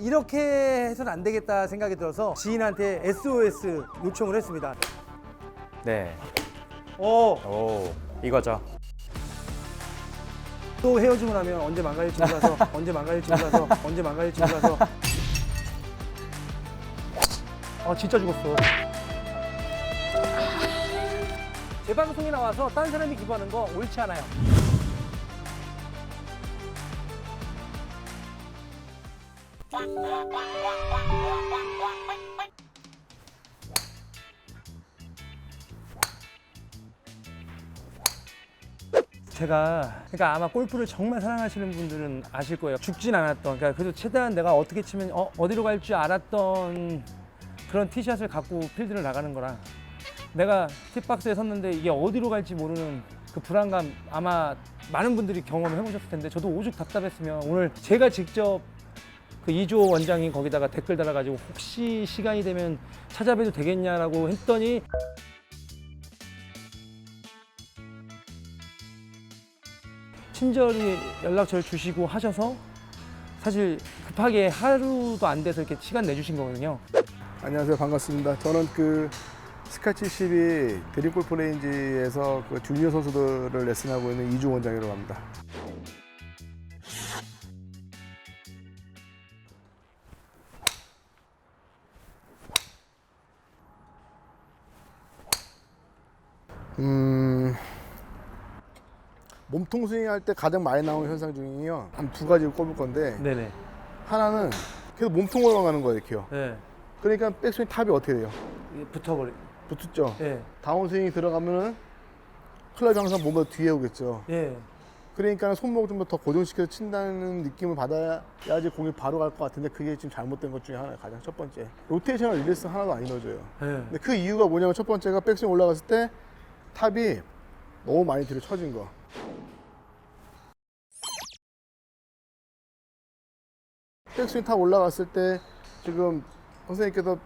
이렇게 해서는 안 되겠다 생각이 들어서 지인한테 SOS 요청을 했습니다. 네. 어, 오, 이거죠. 또 헤어지고 나면 언제 망가질지 몰라서 언제 망가질지 몰라서 언제 망가질지 몰라서 아 진짜 죽었어 제 방송에 나와서 다른 사람이 기부하는 거 옳지 않아요 제가 그러니까 아마 골프를 정말 사랑하시는 분들은 아실 거예요. 죽진 않았던 그러니까 그래도 최대한 내가 어떻게 치면 어, 어디로 갈 줄 알았던 그런 티샷을 갖고 필드를 나가는 거라 내가 팁박스에 섰는데 이게 어디로 갈지 모르는 그 불안감 아마 많은 분들이 경험을 해보셨을 텐데 저도 오죽 답답했으면 오늘 제가 직접 그 이조 원장이 거기다가 댓글 달아가지고 혹시 시간이 되면 찾아뵈도 되겠냐라고 했더니 친절히 연락처를 주시고 하셔서 사실 급하게 하루도 안 돼서 이렇게 시간 내주신 거거든요. 안녕하세요. 반갑습니다. 저는 그 스카치 12 드림골프 레인지에서 그 주니어 선수들을 레슨하고 있는 이주 원장이라고 합니다. 음, 몸통 스윙 할 때 가장 많이 나오는 현상 중에요. 한 두 가지를 꼽을 건데 네네. 하나는 계속 몸통으로 가는 거예요, 이렇게요. 네. 그러니까 백스윙 탑이 어떻게 돼요? 붙어버리. 붙었죠. 예. 다운스윙이 들어가면은 클럽이 항상 뭔가 뒤에 오겠죠. 예. 그러니까 손목을 좀 더 고정시켜서 친다는 느낌을 받아야지 공이 바로 갈 것 같은데 그게 지금 잘못된 것 중에 하나 가장 첫 번째. 로테이션을 릴리스 하나도 안 이루어져요. 예. 근데 그 이유가 뭐냐면 첫 번째가 백스윙 올라갔을 때 탑이 너무 많이 뒤로 쳐진 거. 백스윙 탑 올라갔을 때 지금 선생님께서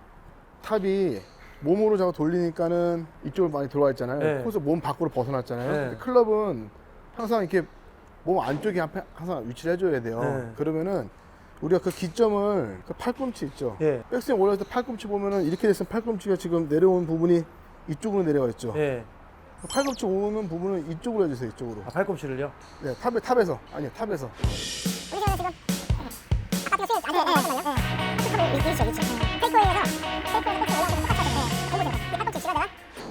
탑이 몸으로 자꾸 돌리니까는 이쪽으로 많이 들어와 있잖아요. 네. 거기서 몸 밖으로 벗어났잖아요. 네. 클럽은 항상 이렇게 몸 안쪽에 앞에 항상 위치를 해줘야 돼요. 네. 그러면은 우리가 그 기점을 그 팔꿈치 있죠. 예. 백스윙 올라갈 때 팔꿈치 보면은 이렇게 됐으면 팔꿈치가 지금 내려온 부분이 이쪽으로 내려가 있죠. 예. 팔꿈치 오는 부분은 이쪽으로 해주세요. 이쪽으로. 아, 팔꿈치를요? 네, 탑에 탑에서 아니요 탑에서.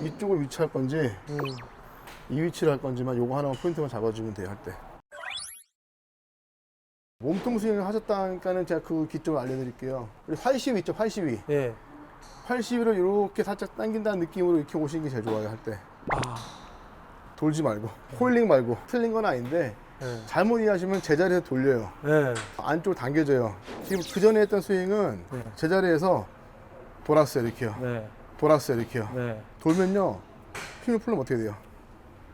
이쪽을 위치할 건지 음. 이 위치를 할 건지만 요거 하나만 포인트만 잡아주면 돼요 할 때. 몸통 스윙을 하셨다니까는 제가 그 기점을 알려드릴게요. 우리 82 있죠, 82. 예. 82를 이렇게 살짝 당긴다는 느낌으로 이렇게 오시는 게 제일 좋아요 할 때. 아. 돌지 말고, 홀링 말고. 틀린 건 아닌데 예. 잘못 이해하시면 제자리에서 돌려요. 예. 안쪽으로 당겨져요. 지금 그 전에 했던 스윙은 네. 제자리에서 돌았어요 이렇게요. 네. 돌았어요 이렇게요. 네. 돌면요 힘을 풀면 어떻게 돼요?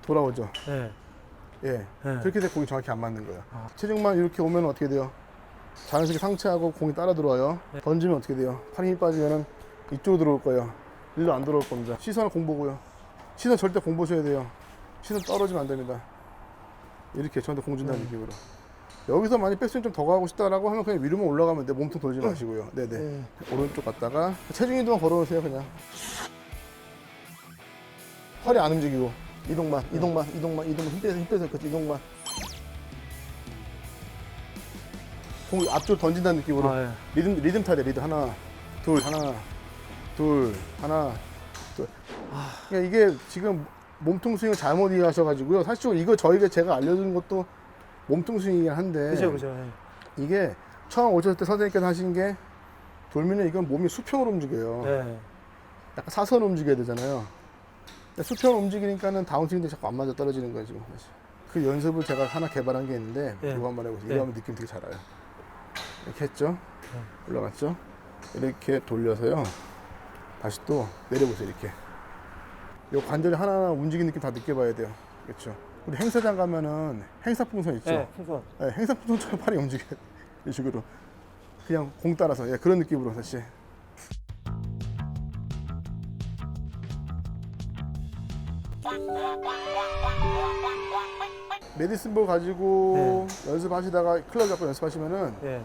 돌아오죠. 예. 예. 네. 그렇게 돼서 공이 정확히 안 맞는 거예요. 아. 체중만 이렇게 오면 어떻게 돼요? 자연스럽게 상체하고 공이 따라 들어와요. 네. 던지면 어떻게 돼요? 팔 힘이 빠지면은 이쪽으로 들어올 거예요. 일로 안 들어올 겁니다. 시선을 공보고요. 시선 절대 공 보셔야 돼요. 시선 떨어지면 안 됩니다. 이렇게 저한테 공 준다는 음. 느낌으로. 여기서 만약 백스윙 좀 더 가고 싶다라고 하면 그냥 위로만 올라가면 돼. 몸통 돌지 마시고요. 네네. 음. 오른쪽 갔다가 체중 이동만 걸어놓으세요 그냥. 허리 안 움직이고 이동만, 이동만, 이동만, 이동만 힘 빼서 힘 빼서 그렇지 이동만. 공 앞쪽 던진다는 느낌으로 아, 예. 리듬 리듬 타야 돼 리듬 하나 둘 하나 둘 하나 둘. 그러니까 이게 지금 몸통 스윙을 잘못 이해하셔가지고요. 사실 이거 저희가 제가 알려준 것도 몸통 스윙이긴 한데 그죠, 그죠. 예. 이게 처음 오셨을 때 선생님께서 하신 게 돌면은 이건 몸이 수평으로 움직여요. 예. 약간 사선으로 움직여야 되잖아요. 근데 수평으로 움직이니까는 다운스윙도 자꾸 안 맞아 떨어지는 거예요 지금. 사실. 그 연습을 제가 하나 개발한 게 있는데 네. 이거 한번 해보세요. 네. 이거 하면 느낌 되게 잘 와요. 이렇게 했죠. 올라갔죠. 이렇게 돌려서요. 다시 또 내려보세요 이렇게. 이 관절이 하나하나 움직이는 느낌 다 느껴봐야 돼요. 그렇죠. 우리 행사장 가면은 행사 풍선 있죠. 예. 풍선. 네, 행사 풍선처럼 팔이 움직여요. 이 식으로. 그냥 공 따라서 예, 그런 느낌으로 다시. 메디슨볼 가지고 연습하시다가 클럽 잡고 연습하시면은 예.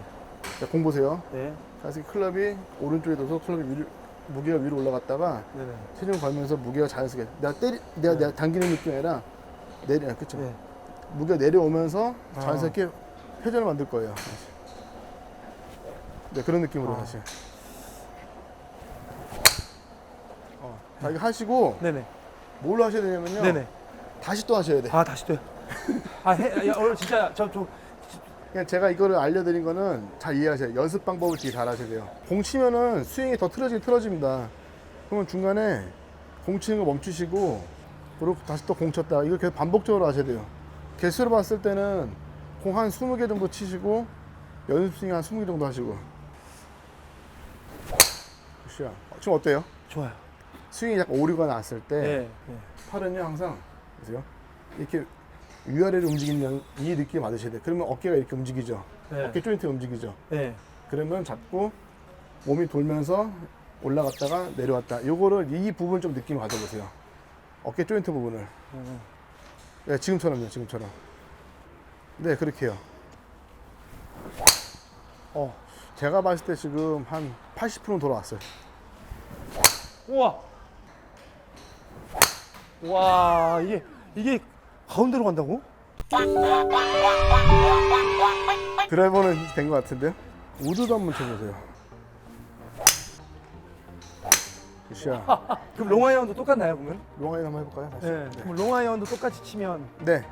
자, 공 보세요. 네. 자연스럽게 클럽이 오른쪽에 둬서 클럽이 위로, 무게가 위로 올라갔다가 네네. 체중 걸면서 무게가 자연스럽게 내가 때리 내가, 내가 당기는 느낌이 아니라 내려 그쵸 네. 무게가 내려오면서 아. 자연스럽게 회전을 만들 거예요. 네 그런 느낌으로 아. 다시 어, 자 이거 하시고 네네. 뭘로 하셔야 되냐면요 네네. 다시 또 하셔야 돼 아 다시 또요. 아 해, 야, 오늘 진짜 저좀 그냥 제가 이거를 알려드린 거는 잘 이해하셔야 돼요 연습 방법을 되게 잘 하셔야 돼요 공 치면은 스윙이 더 틀어지긴 틀어집니다 그러면 중간에 공 치는 거 멈추시고 그리고 다시 또 공 쳤다 이거 계속 반복적으로 하셔야 돼요 개수로 봤을 때는 공 한 20개 정도 치시고 연습 스윙 한 20개 정도 하시고 굿샷 지금 어때요? 좋아요. 스윙이 약간 오류가 났을 때 네. 네. 팔은요 항상 보세요 이렇게 위아래로 움직이는 이 느낌 받으셔야 돼요 그러면 어깨가 이렇게 움직이죠 네. 어깨 조인트 움직이죠 네. 그러면 잡고 몸이 돌면서 올라갔다가 내려왔다 요거를 이 부분 좀 느낌 가져보세요 어깨 조인트 부분을 음. 네, 지금처럼요 지금처럼 네 그렇게 해요 어 제가 봤을 때 지금 한 80%는 돌아왔어요 우와. 와 이게 이게 가운데로 간다고? 드라이버는 된 것 같은데요 우드도 한번 쳐보세요 굿샷 그럼 롱아이언도 똑같나요 그러면? 롱아인 한번 해볼까요? 다시? 네. 그럼 롱아이언도 똑같이 치면. 네.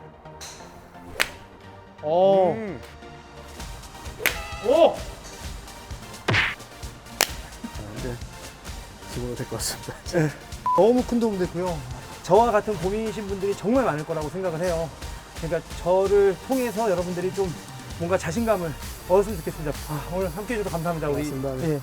오. 음. 오. 네. 지금은 될것 같습니다. 너무 큰 도움 됐고요. 저와 같은 고민이신 분들이 정말 많을 거라고 생각을 해요. 그러니까 저를 통해서 여러분들이 좀 뭔가 자신감을 얻었으면 좋겠습니다. 아, 오늘 함께 해주셔서 감사합니다. 우리 고맙습니다. 네. 예,